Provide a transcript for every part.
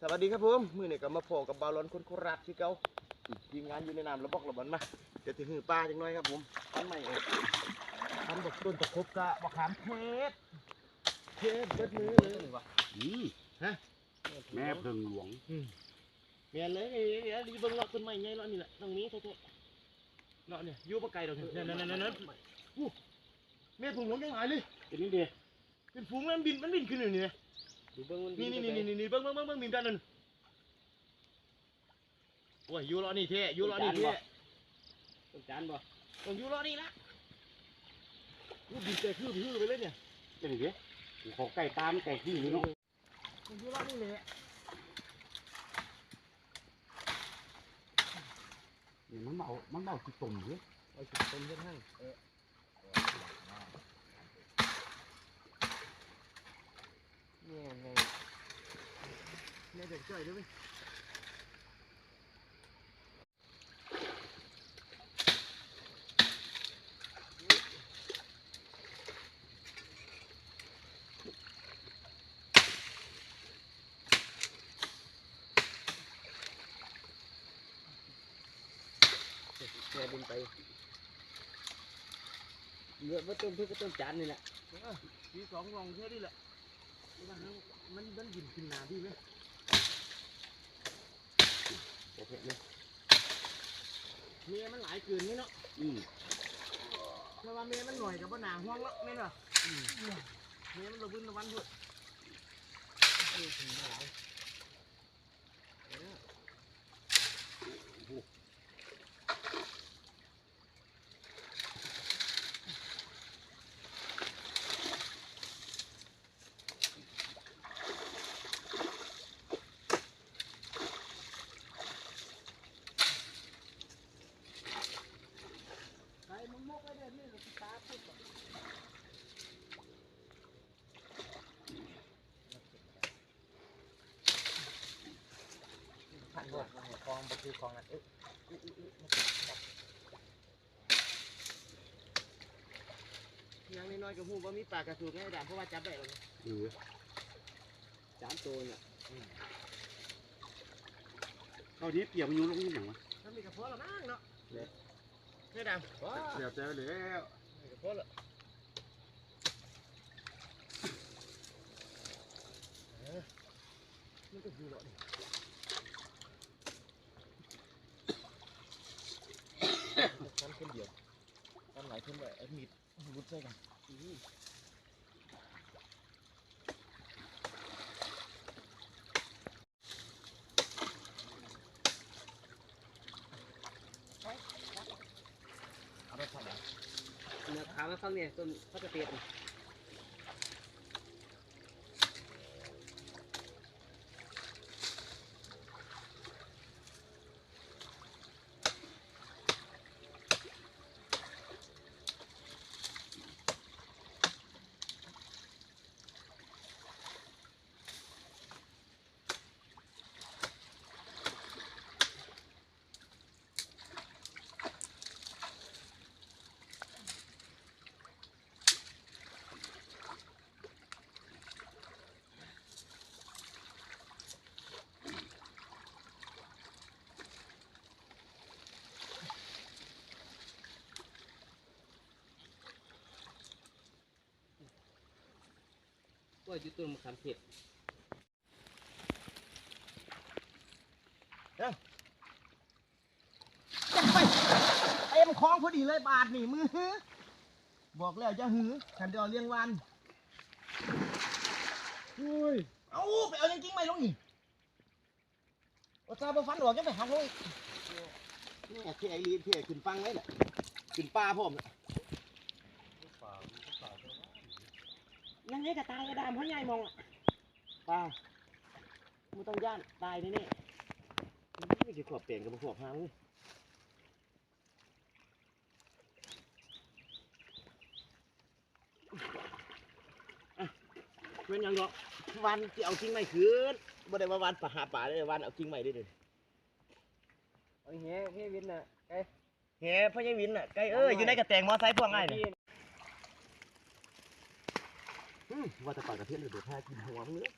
สวัสดีครับผมมือนี่ก็มาพอกับบาลอนคนโคราชที่เก่าทีมงานอยู่ในน้ำระบอกระบันมาเดี๋ยวถึงหือปลาจังหน่อยครับผมทันใหม่ออกทันบอกต้นตะครบกะบอกขามเทศเทศเบิดมือเลยอืมฮะแม่เพิงหลวงเมียนเลยเดี๋ยวดีเบิ่งเลาะต้นไม้ใหญ่เลาะนี่แหละตรงนี้เท่ๆเลาะเนี่ยอยู่ปะไกลดอกเนี่ยนั่นนั่นนั่นนั่นอู้เมียถุงหลงยังหายเลยเป็นนี่เดียเป็นฝูงมันบินมันบินขึ้นอยู่นี่นะ ดูเบิ้งมันนี่นี่นี่นี่นี่เบิ่งเบิ่งเบิ่งเบิ่งบินกันนั่นโอ้ยอยู่เลาะนี่เท่อยู่เลาะนี่เท่ต้นจานบ่ต้องอยู่รอนี่ละลูกบินแต่คือคือไปเลยเนี่ยเป็นนี่เดียขอไก่ตามไก่ขี้อยู่เนาะต้องอยู่รอนี่เลยนี่มันเบามันเบาที่ตุ่มเยอะเอาจุดต้นกันให้เออ เนี่ยไงเนี่ยเด็กจ่อยด้วยไหมแกบินไปเยอว่าต้นเพื่อก็ต้นจานนี่แหละเออทีสองลองแค่นี้แหละ มันมันมันบินขึ้นหนาพี่ไหมโอเคเลยเมียมันหลายเกินนี่เนาะอืมเพราะว่าเมียมันหน่อยกับว่าหนาห้องแล้วแม่นบ่เมียมันระบึนระวันเถอะเออถึงมาหลายเออ ไก่มันมกไว้เดี๋ยวนี้เราตาพูด ผ่านหมดคลองบคือคลองอะเอ๊ะยังน้อยๆกับหูว่ามีปลากระสูกให้ด่าเพราะว่าจับได้แล้วเออจานโตเนี่ยเอาดิเปียกมันยู่ลงนี่อย่างวะถ้ามีกระเพาะละมั้งเนาะเนี่ยดำว้าเดี๋ยวเจอแล้วกระเพาะละเออมันก็อยู่หรอกนี่ทำคนเดียว ทำหลายคนเลยแอดมิดวุ้ใส่กันอือเอาไปทำอะไรเนื้อขาวมาฟังเนี่ยต้นพัตเตียน ว่าอยู่ต้นมะขามเทศไปเต็มคลองพอดีเลยบาทนี่มือ บอกแล้วจะหือฉันจะเอาเลี้ยงวันเฮ้ยเอาไปเอาจริงๆไหมลงนี่ว่าซาบฟันออกยังไปหักลงอีก นี่เที่ไอรีนเที่ขึ้นฟังไว้แหละขึ้นปลาพร้อมน่ะ ยังไงก็ตายกระดามเพราะใหญ่มองอะปลาไม่ต้องย่านตายแน่ๆไม่ใช่ขวบเปลี่ยนกับขวบหางเลยอะเว้นหยังดอกวันที่เอาจริงไหมคืนบ่ได้ว่าวันปะหาป่าได้วันเอาจริงไหมได้เลยโอ้ยเฮ้ยเฮ้ยวินน่ะไอ้เฮ้พ่อใหญ่วินน่ะไกเอ้ยอยู่ในกระแตงมอไซค์พวกง่ายเนี่ย ว่าแต่ปากกระเทียมเดี๋ยวแพ้กินหัวมึงเลย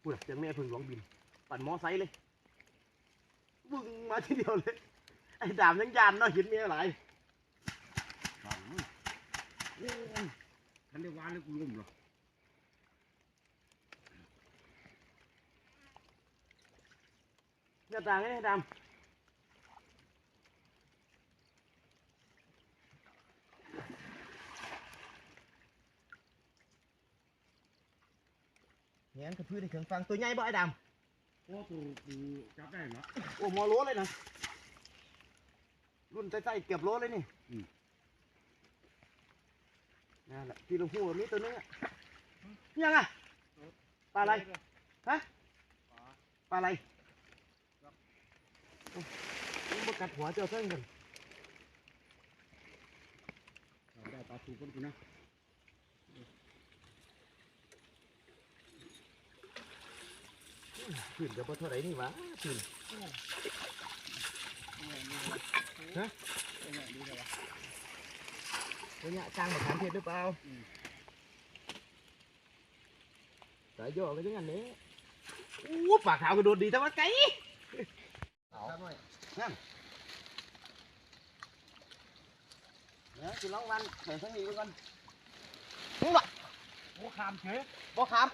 พูดเสียงแม่พึ่งร้องบิน ปั่นมอไซค์เลยบึ้งมาทีเดียวเลย ไอ้ดามยังยานเนาะเห็นเมียหลายฟังมึงโอ้ยทันได้วานเลยกูล้มหรอหน้าต่างไงไอ้ดาม นี่ยกระพือในเครื่องฟังตัวใหญ่บ่ไอ้ดามโอ้กูกูจับได้เนาะโอ้หมอโลเลยนะรุ่นใต้ๆเกือบโลเลยนี่อืมนั่นแหละที่เราพูดนี้ตัวนึงอะยังอะปลาอะไรฮะปลาอะไรโอ้ยมันกัดหัวเจ้าเส้นกันจับได้ปลาทูคนกูนะ ขึ้นจะพอเท่าไรนี่วะขึ้นฮะ cái nhạ trang mà khám thiệt được bao? Ừ. đấy vô cái tiếng anh đấy úp bà thảo cái đột đi tao bắt cái. Nè chị long văn phải sáng nghỉ với con. Đúng rồi. Bố khám chứ bố khám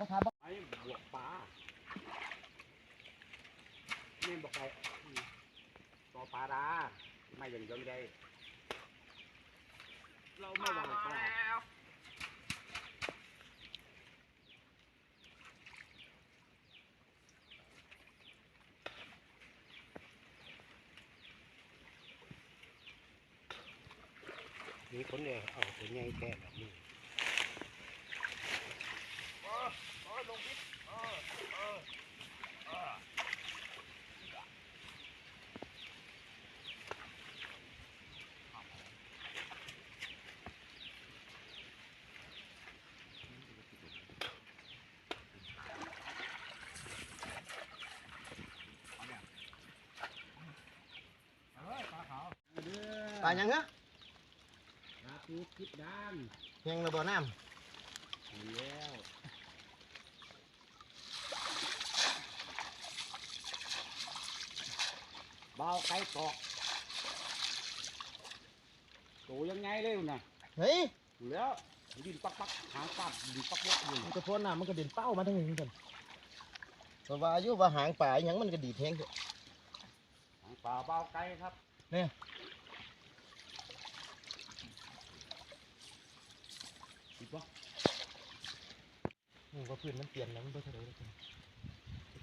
นะครับไปหลอกปลาเน่นบอกไปต่อปลาดาไม่ยังยงได้ เราไม่วางปลามีคนเดียวเอาคนใหญ่แค่แบบนี้ ลงพิษเออเออเออปลายังฮะปลาปูคิดด้านยังระเบิดน้ำ ไก่ตอกโตยังไงเร็วนะำเฮ้ยอยู่แล้วดินปักปักหางปักดินปักปักอยู่มันกระพ้นน้ำมันก็เด่นเป้ามาทั้งนี้กันเพราะว่าอายุว่าหางปลาอหยังมันก็ดีดแทงเถอะหางปลาเบาไก่ครับเนี่ยคิดว่านี่ว่าพื้นมันเปลี่ยนแล้วมันบ่เท่าไหร่แล้วกัน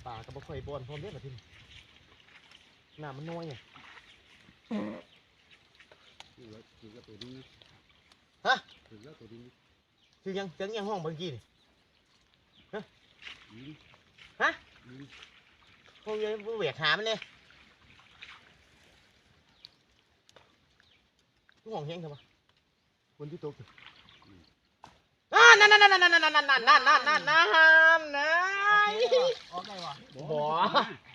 ปลาก็บ่ค่อยบ่อนพร้อมเด้อล่ะพี่น้ำมันน้อยไงถือว่าถือว่าตัวนี้ฮะถือว่าตัวนี้คือยังยังยังห้องเมื่อกี้นี่ยิงฮะยิงพวกยังบ่แหวกหามันเลยทุกห้องแห้งทำไมคนที่ตกอยู่อ่านั่นนั่นนั่นนั่นนั่นนั่นนั่นนั่นนั่นนั่นนั่นนั่นออกได้วะบ่มัน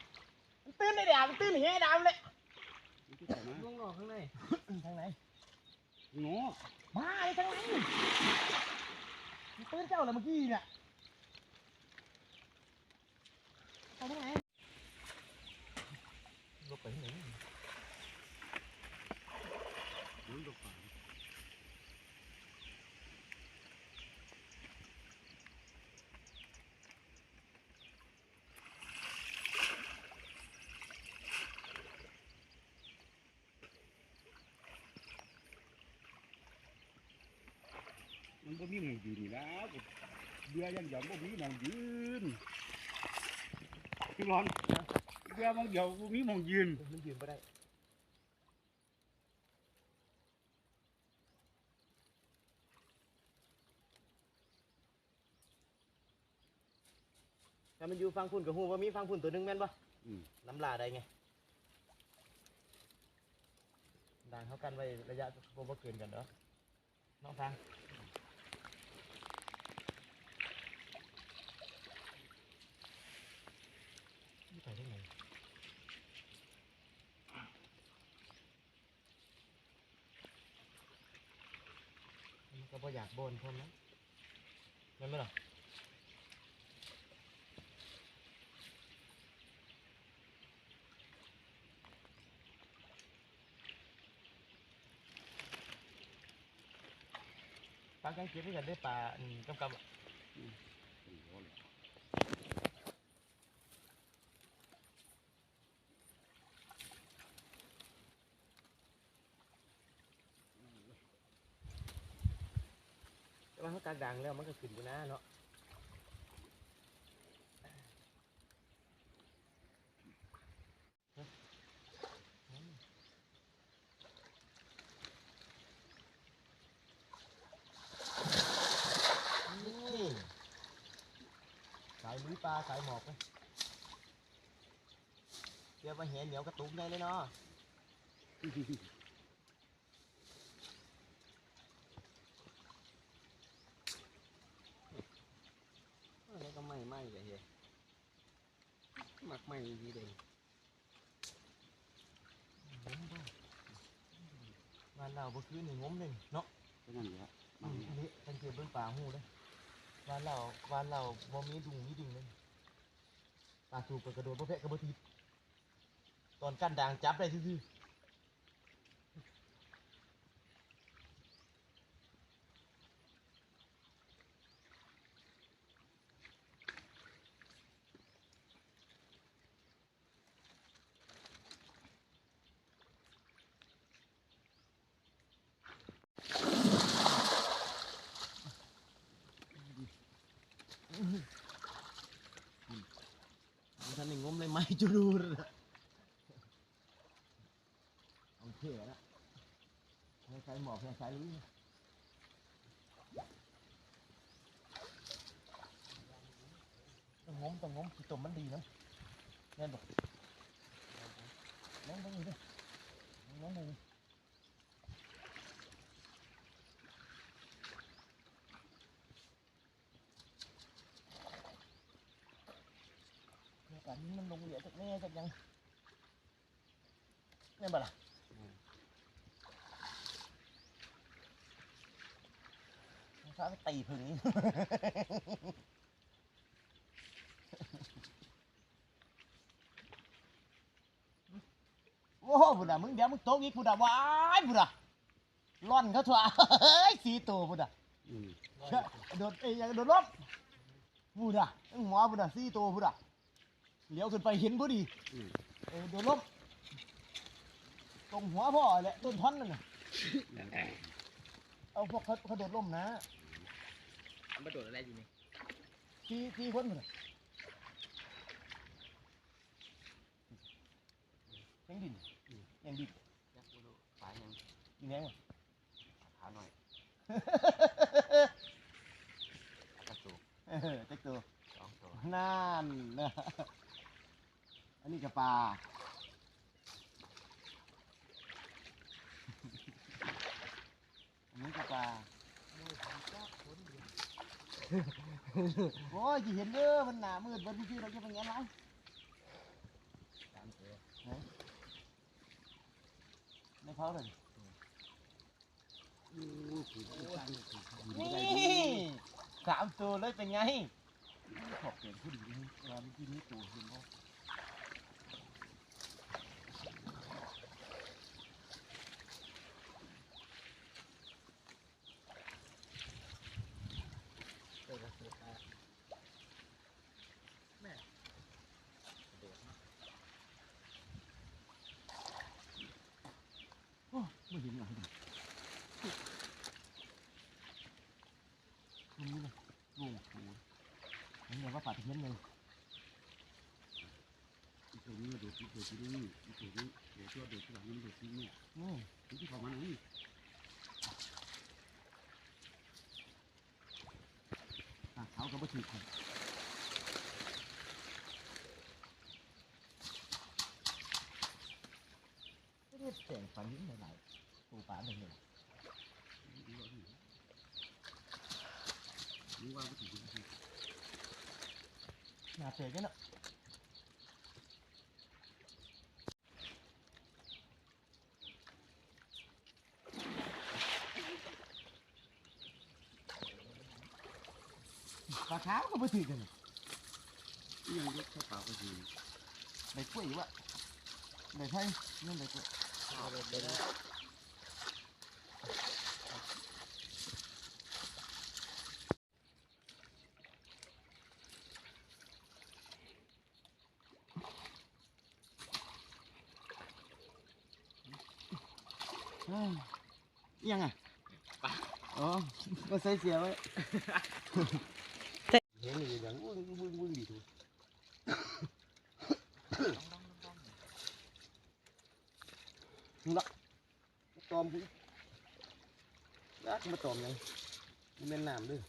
ตื้นได้ดามนตื้นเฮ้ดามเลยที่ไหนลงออกข้างในทางไหนงอมาเลยทางไหนมันตื้นเจ้าเลยเมื่อกี้เนี่ยไปทางไหนลบไปทางไหนยิงตกป มันก็มีหมองยืนนี่นะกูเบื่อยังหยองก็มีหมองยืนพี่ร้อนเบื่อหมองเดียวกูมีหมองยืนมันยืนไม่ได้ถ้ามันอยู่ฟังพุ่นกับหูว่ามีฟังพุ่นตัวหนึงแม่นปะอืมน้ำลาได้ไงด่างเขากันไว้ระยะพวกเกินกันเนาะน้องฟังนี่ไปที่ไหนมันก็บ่ อยากบนพร้อมนะไม่ไหมล่ะปลากังเก็บด้วยกันได้ปลาอืมกำกับอะแต่ว่าเขากาง ดังแล้วมันก็ขึ้นอยู่นะเนาะนี่สายลุยปลาสายหมอกเลยเดี๋ยวมาเห็นเหนียวกระตุกได้เลยเนาะ อะ ไรก็ไม่ไม่เลยเฮ้ยหมักไม่ดีเลยบ้านเราบ่คือหนึ่งงมหนึ่งเนาะก็นั่นแหละอันนี้สังเกตเบิ่งป่าหูเลยบ้านเราบ้านเราบ่มีดุงมีดิ่งเลยปลาสูบกับกระโดดบ่แพะกระบ่ทีบตอนกั้นด่างจับได้ซื่อๆท่านนี่งมเลย ไม้จุดูเลยนโอเคแล้วใช้หมอกใช้ลุยต้องงมต้องงมขี้ตมมันดีนะแน่นบอกน้องต้องอยู่ด้วยน้องต้องอยู่เดี๋ยวกัน มันลงเหลือจากแม่จากยังแน่นบ่ล่ะฟ้าไปตีพึ่งนี่โอ้โหบุดามึงเดี๋ยวมึงโตกอีกบุดาว้ายบุดาร่อนเขาถั่วเฮ้ยสีตัวบุดาอืมโดดเอ้ยยังโดดลบบุดาหัวบุดาสีตัวบุดา เลี้ยวขึ้นไปเห็นพอดีอืม เออโดดลบตรงหัวพ่อแหละต้นท่อนนั่นน่ะเอาพวกเขาเขาโดดล่มนะมันโดดอะไรอยู่นี่สี่สี่คนบุดายังดินยังดินยักษ์ดูสายยังอีแนงวะ ขาหน่อยกระสุกเออเต็กตัวสองตัวนั่นนะ อันนี้กับปลา อันนี้กับปลา โอ้ยจีเห็นเด้อมันหนามืดมันพี่เราจะเป็นยังไงสามตัวในเขาเลยนี่สามตัวเลยเป็นไงขอบเปลี่ยนผู้ดีนี่เวลาเมื่กี้นี้ตัวเห็นบ่โอ้ไม่เห็นหรอกตรงนี้เลยโอ้โหนี่เรียกว่าปลาตะเพียนเลย อีกตัวนี้เดี๋ยวที่เดี๋ยวนี่อีกตัวนี้เดี๋ยวตัวเดี๋ยวที่หลังนี้เดี๋ยวที่นี่อืมที่ของมันนี่ปลาเขาก็บ่ถือคนไม่ได้แต่งฝันยิ้มหลายๆปูปลาหนึ่งเลยนี่ว่าไม่ถึงที่น่าเจ๋งกันเนาะ ขาวก็บ่ถือกันยังยกเข้าปากก็ดีได้กล้วยอยู่วะได้ไผนั่นได้กล้วยเอาไปเป็นอ้าวอิหยังอะอ๋อก็ใส่เสียไว้ เห็นอยู่อย่างวุ้งวุ้งวุ้งดีดู ตอมพุ่นยักมาตอมยังมันเป็นน้ำด้วย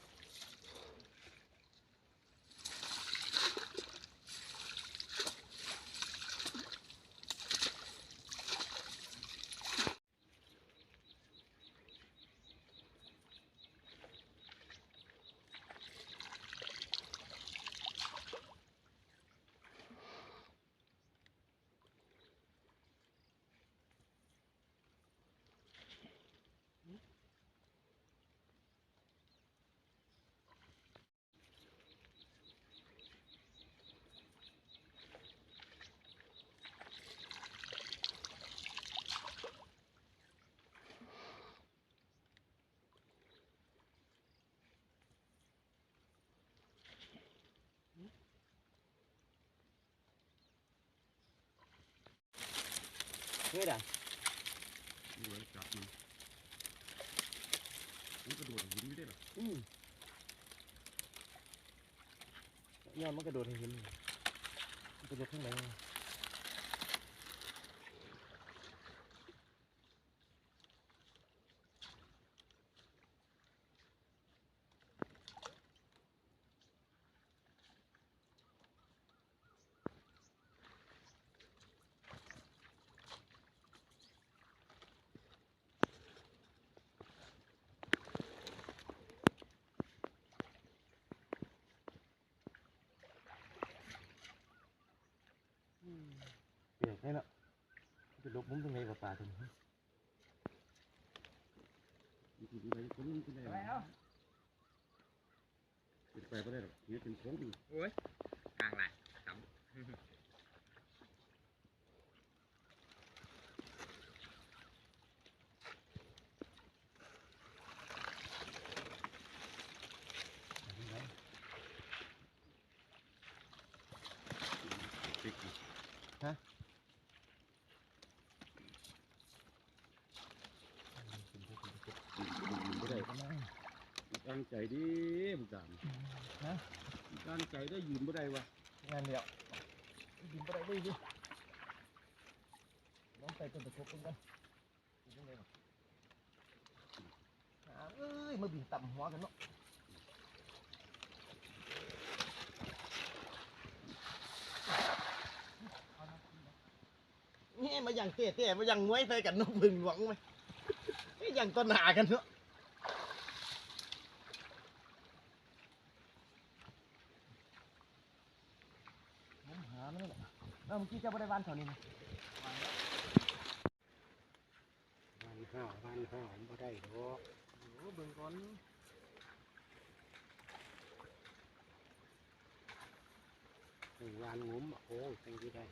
เฮ้ยด่ะดูไว้จับมันมันกระโดดหินไม่ได้หรออืมยอดมันกระโดดให้เห็นมันกระโดดข้างไหนวะ เปียกให้เนาะจะลบมุมตรงไหนกับปลาตรงนี้ มันกิน ไปคนนี้กินได้หรอเป็นไปไม่ได้หรอกนี่เป็นของดีโอ้ยกลางไหลต่ำติดอยู่ ไม่ได้ ตั้ง ใจดิบุกดามตั้งใจได้ยืนไม่ได้วะงานเดียวบินไปได้ด้วยดิน้องใส่ต้นตะคบกันกันบินยังไงวะหาเอ้ยมาบินต่ำหัวกันเนาะนี่มาอย่างเตะเตะมาอย่างมวยใส่กันนกพึ่งหลวงไหมนี่อย่างต้นหากันเนาะ ผมหาไม่ได้หรอก เออเมื่อกี้เจ้าบริวารแถวนี้นะบ้านข้าวบ้านข้าวไม่ได้หรอกโอ้เบิ่งก่อนวันงุ้มโอ้ยตั้งที่ได้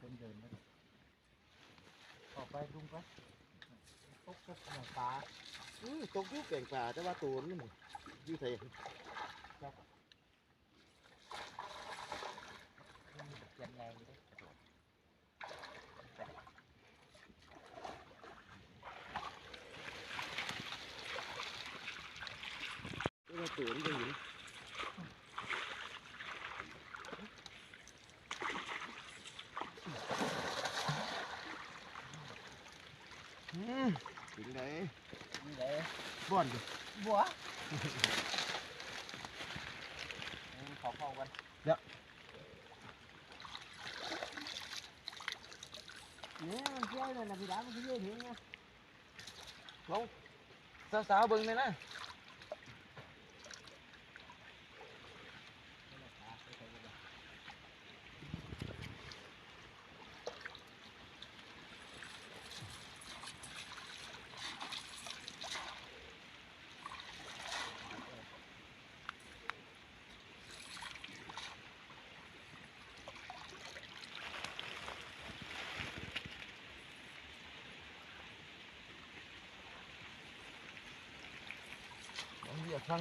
คนเดินไหมออกไปดุงไปตกตกหนังปลาอือตกอยูแก่งปลาแต่ว่าตัวนี่มันอยูไทย ครับจ็บแรงอยู่ด้วย เสือมันจะเห็น อืมถึงไหน นี่ไง บ่อนอยู่บัวขอเข้ากันเนี่ยมันเที่ยวเลยนะพี่ดามันเที่ยวถึงไงสาวๆเบิ่งเลยนะ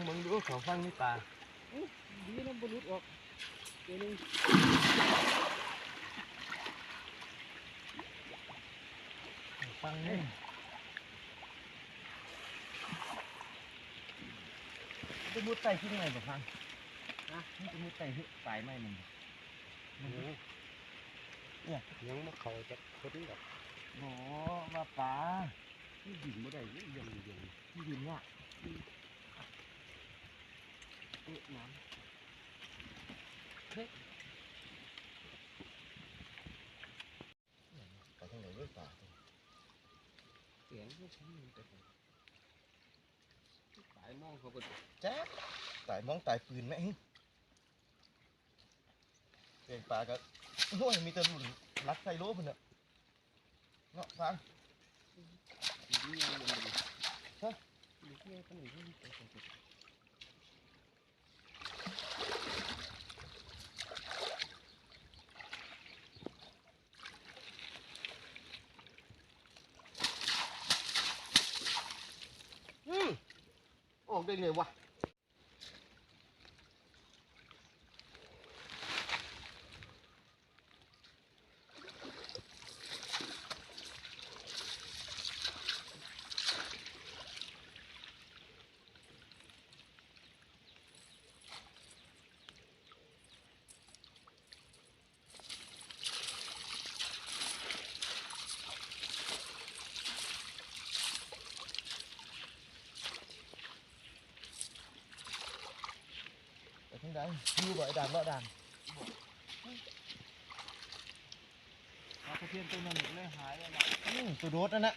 เอาเหยียบฟังเบิ่งดูเขาฟังนี่ป่าดีนะบรุษออกเดี๋ยวนึงฟังนี่จะมุดไต่ขึ้นไงบ่ฟังนะนี่จะมุดไต่ขึ้นปลายไม้มันบ่มันยังมาเขาจะคนแบบโอ้มาป่านี่ดินบ่ได้ยังยังยังที่ดินเนี่ย เอ๊ะน้ำเฮ้ยไปทางไหนด้วยป่าเสียงพวกนี้มันแต่สายมองเขาก็แจ๊กตายมองตายปืนไหมเสียงป่าก็โอ้ยมีแต่รุ่นรักไซโลพุ่นเนอะเนาะฟังนี่ยังมันดีฮะดีที่คนอื่นที่ไปคนอื่น อืมออก ได้ไงวะ ไปทางใดอยู่บ่ไอ้ด่านบ่ด่านปลาตะเพียนตัวนั้นเลยหายแล้วอืมตัวโดดนั่นนะ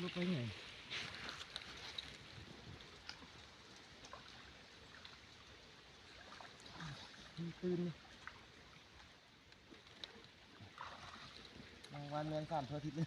ลูกไปไหนมันตื่นบางวันเรียนสามเท่าทิศนึง